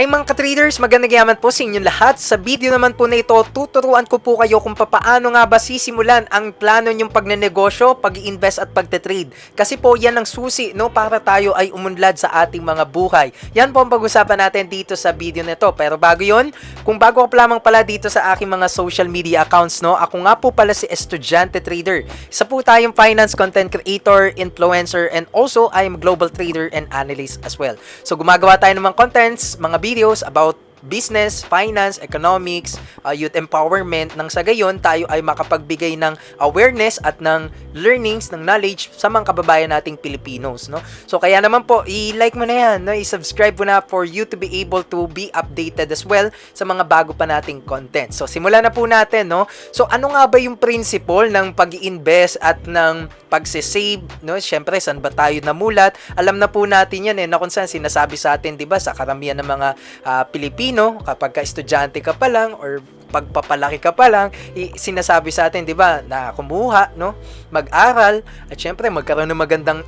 Hi mga ka-traders, magandang yaman po sa inyong lahat. Sa video naman po na ito, tuturuan ko po kayo kung paano nga ba sisimulan ang plano nyong pagnenegosyo, pag-invest at pagte-trade. Kasi po yan ang susi no, para tayo ay umunlad sa ating mga buhay. Yan po ang pag-usapan natin dito sa video na ito. Pero bago yon, kung bago ka lamang pala dito sa aking mga social media accounts, no, ako nga po pala si Estudyante Trader. Isa po tayong finance content creator, influencer, and also I am global trader and analyst as well. So gumagawa tayo ng mga contents, mga videos about business, finance, economics, uh, youth empowerment nang sa gayon tayo ay makapagbigay ng awareness at ng learnings, ng knowledge sa mga kababayan nating Pilipinos, no? So kaya naman po, i-like mo na 'yan, no? I-subscribe mo na for you to be able to be updated as well sa mga bago pa nating content. So simulan na po natin, no? So ano nga ba yung principle ng pag-invest at ng pagse-save, no? Syempre, saan ba tayo namulat? Alam na po natin 'yan eh, na kung saan sinasabi sa atin, 'di ba, sa karamihan ng mga uh, Pilipino Pilipino, kapag ka estudyante ka pa lang or pagpapalaki ka pa lang, sinasabi sa atin, 'di ba, na kumuha, no, mag-aral at syempre magkaroon ng magandang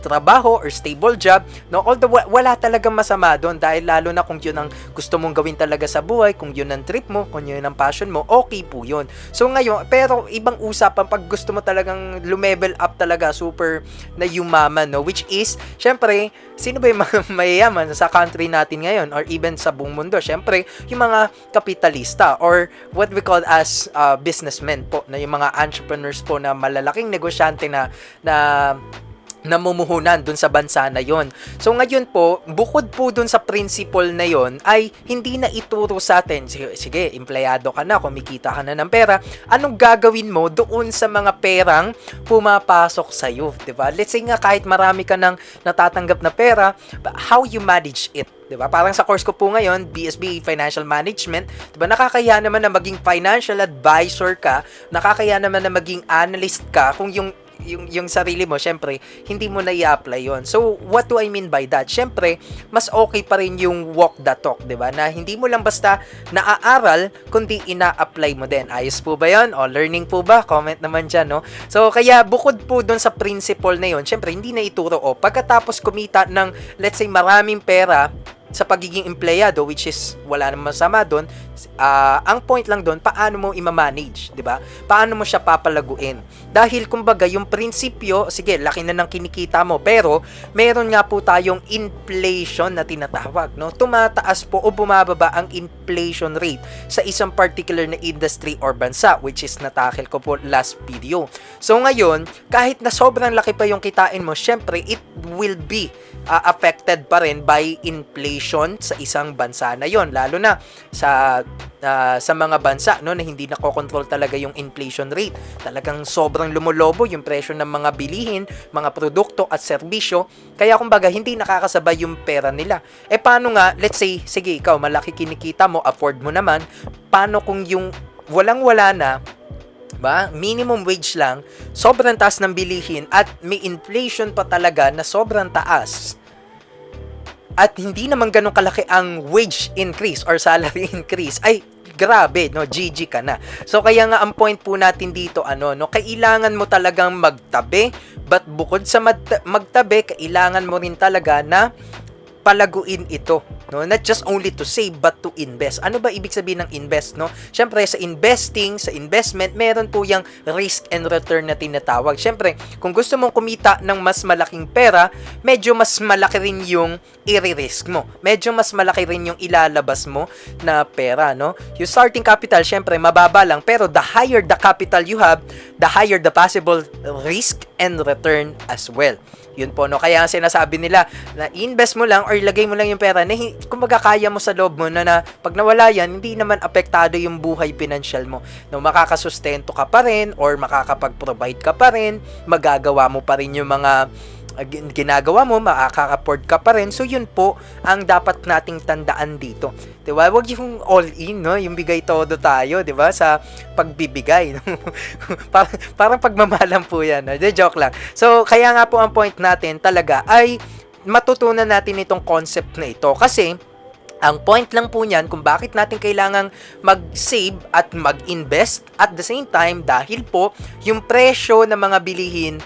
trabaho or stable job, no? Although wala talagang masama doon dahil lalo na kung yun ang gusto mong gawin talaga sa buhay, kung yun ang trip mo, kung yun ang passion mo, okay po yun. So ngayon, pero ibang usapan pag gusto mo talagang lumevel up talaga, super na yumaman, no? Which is, syempre, sino ba yung mayayaman sa country natin ngayon or even sa buong mundo? Syempre, yung mga kapitalista or what we call as uh, businessmen po, na yung mga entrepreneurs po na malalaking negosyante na na namumuhunan dun sa bansa na yon. So ngayon po, bukod po dun sa principle na yon ay hindi na ituro sa atin, sige, empleyado ka na, kumikita ka na ng pera, anong gagawin mo doon sa mga perang pumapasok sa iyo, 'di ba? Let's say nga kahit marami ka nang natatanggap na pera, how you manage it 'di ba? Parang sa course ko po ngayon, BSB Financial Management, 'di ba? Nakakaya naman na maging financial advisor ka, nakakaya naman na maging analyst ka kung yung yung, yung sarili mo, syempre, hindi mo na i-apply yon So, what do I mean by that? Syempre, mas okay pa rin yung walk the talk, di ba? Na hindi mo lang basta naaaral, kundi ina-apply mo din. Ayos po ba yon O, learning po ba? Comment naman dyan, no? So, kaya bukod po dun sa principle na yon syempre, hindi na ituro, o, pagkatapos kumita ng, let's say, maraming pera, sa pagiging empleyado which is wala namang masama doon uh, ang point lang doon paano mo i-manage 'di ba? Paano mo siya papalaguin? Dahil kumbaga yung prinsipyo sige laki na ng kinikita mo pero meron nga po tayong inflation na tinatawag no? Tumataas po o bumababa ang inflation rate sa isang particular na industry or bansa which is natakil ko po last video. So ngayon kahit na sobrang laki pa yung kitain mo syempre it will be uh, affected pa rin by inflation sa isang bansa na yon lalo na sa uh, sa mga bansa no na hindi nakokontrol talaga yung inflation rate. Talagang sobrang lumulobo yung presyo ng mga bilihin mga produkto at serbisyo. Kaya kumbaga hindi nakakasabay yung pera nila. Eh paano nga let's say sige ikaw malaki kinikita mo afford mo naman paano kung yung walang wala na ba? Minimum wage lang, sobrang taas ng bilihin at may inflation pa talaga na sobrang taas. At hindi naman ganun kalaki ang wage increase or salary increase. Ay, grabe, no, GG ka na. So kaya nga ang point po natin dito ano, no, kailangan mo talagang magtabi, but bukod sa magtabi, kailangan mo rin talaga na palaguin ito no? Not just only to save but to invest. Ano ba ibig sabihin ng invest no? Syempre sa investing sa investment meron po yung risk and return na tinatawag. Syempre kung gusto mong kumita ng mas malaking pera medyo mas malaki rin yung i-risk mo. Medyo mas malaki rin yung ilalabas mo na pera no? Yung starting capital syempre mababa lang. Pero the higher the capital you have the higher the possible risk and return as well yun po, no? Kaya sinasabi nila, na invest mo lang or ilagay mo lang yung pera na kumbaga kaya mo sa loob mo na, na pag nawala yan, hindi naman apektado yung buhay financial mo. No, makakasustento ka pa rin or makakapag-provide ka pa rin, magagawa mo pa rin yung mga ginagawa mo, makaka-afford ka pa rin. So, yun po ang dapat nating tandaan dito. Di ba? Huwag yung all in, no? Yung bigay todo tayo, di ba? Sa pagbibigay. parang, parang pagmamahalan po yan. No? Joke lang. So, kaya nga po ang point natin talaga ay matutunan natin itong concept na ito. Kasi, ang point lang po niyan kung bakit natin kailangang mag-save at mag-invest at the same time dahil po yung presyo ng mga bilihin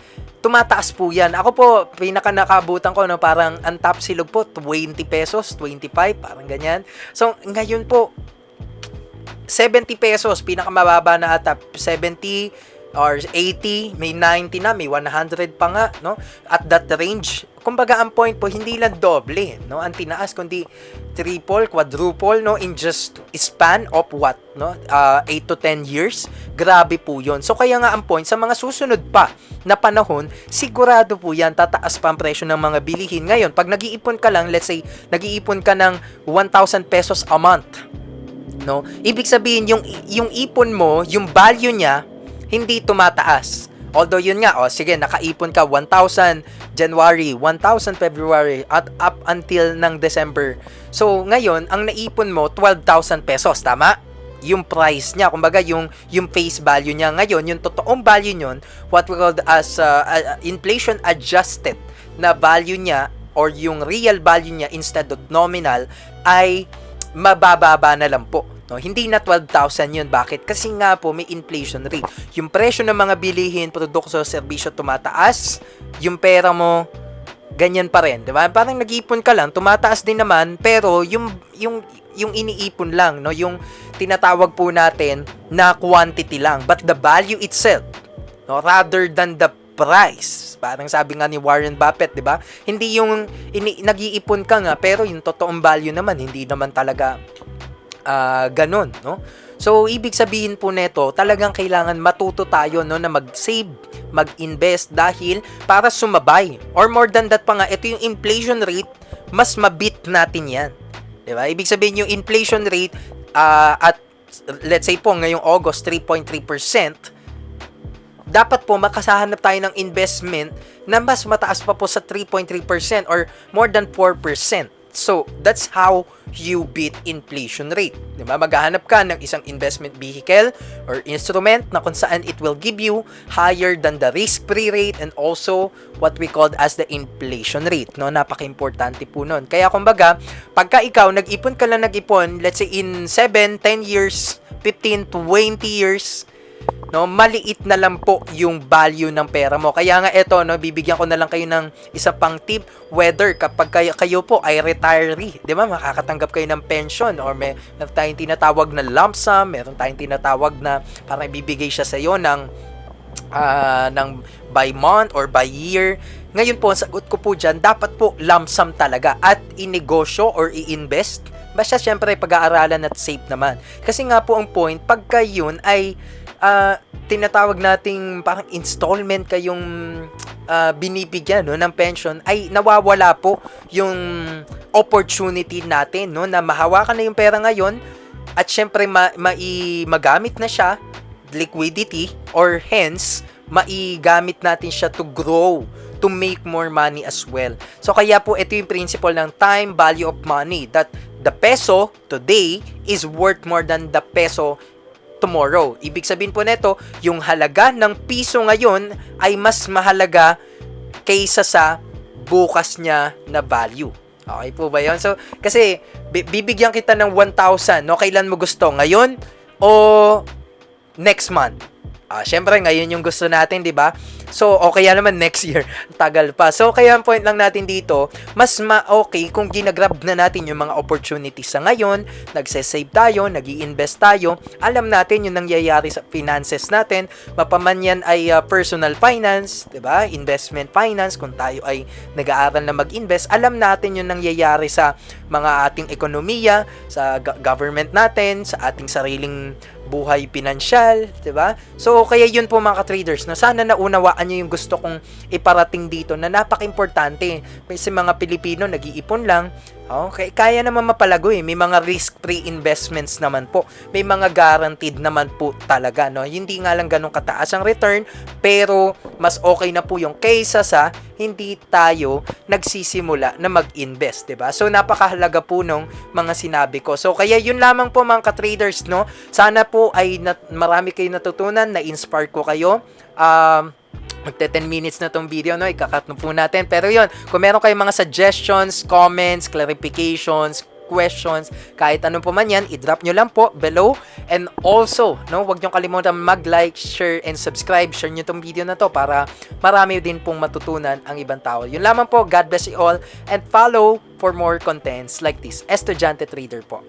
tumataas po yan. Ako po, pinaka nakabutan ko, no, parang ang top silog po, 20 pesos, 25, parang ganyan. So, ngayon po, 70 pesos, pinakamababa na ata, 70 or 80, may 90 na, may 100 pa nga, no? At that range, kumbaga ang point po, hindi lang doble, no? Ang tinaas, kundi triple, quadruple, no? In just span of what, no? Uh, 8 to 10 years. Grabe po yon So, kaya nga ang point, sa mga susunod pa na panahon, sigurado po yan, tataas pa ang presyo ng mga bilihin. Ngayon, pag nag-iipon ka lang, let's say, nag-iipon ka ng 1,000 pesos a month, no? Ibig sabihin yung yung ipon mo, yung value niya hindi tumataas. Although yun nga, oh, sige, nakaipon ka 1,000 January, 1,000 February, at up until ng December. So, ngayon, ang naipon mo, 12,000 pesos, tama? Yung price niya, kumbaga yung, yung face value niya. Ngayon, yung totoong value niyon, what we call as uh, uh, inflation adjusted na value niya or yung real value niya instead of nominal ay mabababa na lang po. No, hindi na 12,000 yun. Bakit? Kasi nga po may inflation rate. Yung presyo ng mga bilihin, produkto, serbisyo tumataas, yung pera mo ganyan pa rin, 'di ba? Parang nag-iipon ka lang, tumataas din naman, pero yung yung yung iniipon lang, no, yung tinatawag po natin na quantity lang, but the value itself, no, rather than the price. Parang sabi nga ni Warren Buffett, 'di ba? Hindi yung ini, nag-iipon ka nga pero yung totoong value naman hindi naman talaga ah ganun, no? So, ibig sabihin po neto, talagang kailangan matuto tayo no, na mag-save, mag-invest dahil para sumabay. Or more than that pa nga, ito yung inflation rate, mas mabit natin yan. ba? Ibig sabihin yung inflation rate ah, at let's say po ngayong August 3.3%, dapat po makasahanap tayo ng investment na mas mataas pa po sa 3.3% or more than 4%. So, that's how you beat inflation rate. Di ba? Maghahanap ka ng isang investment vehicle or instrument na kung saan it will give you higher than the risk-free rate and also what we called as the inflation rate. No? Napaka-importante po nun. Kaya kumbaga, pagka ikaw nag-ipon ka lang nag-ipon, let's say in 7, 10 years, 15, 20 years, no maliit na lang po yung value ng pera mo. Kaya nga ito no bibigyan ko na lang kayo ng isa pang tip. Whether kapag kayo, kayo po ay retiree di ba makakatanggap kayo ng pension or may meron tayong tinatawag na lump sum meron tayong tinatawag na parang bibigay siya sa iyo ng ah, ng by month or by year. Ngayon po ang sagot ko po dyan dapat po lump sum talaga at inegosyo or i-invest. Basta syempre pag-aaralan at safe naman. Kasi nga po ang point, pagka yun ay ah, tinatawag nating parang installment kayong ah, binibigyan no, ng pension, ay nawawala po yung opportunity natin no, na mahawakan na yung pera ngayon at syempre ma- mai- magamit na siya, liquidity, or hence, maigamit natin siya to grow to make more money as well. So kaya po ito yung principle ng time value of money that the peso today is worth more than the peso tomorrow. Ibig sabihin po nito, yung halaga ng piso ngayon ay mas mahalaga kaysa sa bukas niya na value. Okay po ba yun? So, kasi bi- bibigyan kita ng 1,000, no? Kailan mo gusto? Ngayon o next month? Ah, syempre ngayon yung gusto natin, 'di ba? So, okay naman next year. Tagal pa. So, kaya ang point lang natin dito, mas ma-okay kung ginagrab na natin yung mga opportunities sa ngayon, nagse-save tayo, nag invest tayo, alam natin yung nangyayari sa finances natin, mapaman yan ay uh, personal finance, ba? Investment finance, kung tayo ay nag-aaral na mag-invest, alam natin yung nangyayari sa mga ating ekonomiya, sa go- government natin, sa ating sariling buhay pinansyal, 'di ba? So kaya yun po mga traders na sana naunawaan niyo yung gusto kong iparating dito na napaka-importante. Kasi mga Pilipino nag-iipon lang, Okay, kaya naman mapalago eh. May mga risk-free investments naman po. May mga guaranteed naman po talaga, no? Hindi nga lang ganun kataas ang return, pero mas okay na po yung kaysa sa hindi tayo nagsisimula na mag-invest, 'di ba? So napakahalaga po nung mga sinabi ko. So kaya yun lamang po mga ka-traders, no? Sana po ay nat- marami kayo natutunan, na-inspire ko kayo. Um, magte 10 minutes na tong video, no? Ikakat na po natin. Pero yon kung meron kayong mga suggestions, comments, clarifications, questions, kahit anong po man yan, i-drop nyo lang po below. And also, no, wag niyong kalimutan mag-like, share, and subscribe. Share niyo tong video na to para marami din pong matutunan ang ibang tao. Yun lamang po. God bless you all. And follow for more contents like this. Estudyante Trader po.